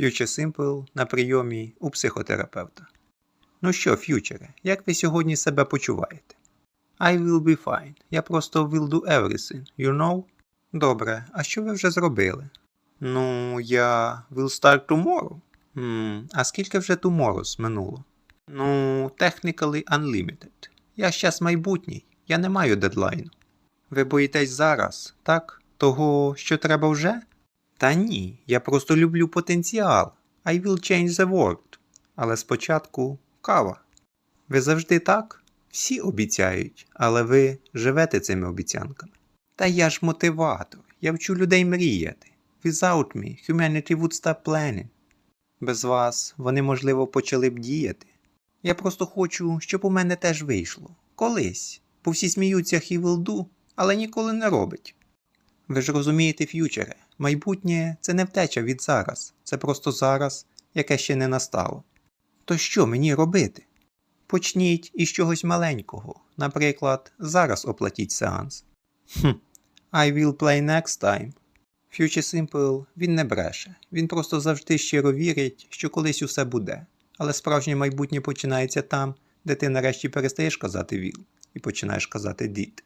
Future Simple на прийомі у психотерапевта. Ну що, ф'ючере, як ви сьогодні себе почуваєте? I will be fine. Я просто will do everything, you know? Добре, а що ви вже зробили? Ну, я will start tomorrow. Hmm, а скільки вже tomorrows минуло? Ну, technically unlimited. Я щас майбутній, я не маю дедлайну. Ви боїтесь зараз, так? Того, що треба вже? Та ні, я просто люблю потенціал. I will change the world. Але спочатку кава. Ви завжди так? Всі обіцяють, але ви живете цими обіцянками. Та я ж мотиватор, я вчу людей мріяти. Without me, humanity would stop planning. Без вас вони, можливо, почали б діяти. Я просто хочу, щоб у мене теж вийшло. Колись. Бо всі сміються he will do, але ніколи не робить. Ви ж розумієте, ф'ючере, майбутнє це не втеча від зараз, це просто зараз, яке ще не настало. То що мені робити? Почніть із чогось маленького, наприклад, зараз оплатіть сеанс. Хм, I will play next time. Future Simple він не бреше, він просто завжди щиро вірить, що колись усе буде. Але справжнє майбутнє починається там, де ти нарешті перестаєш казати will і починаєш казати did.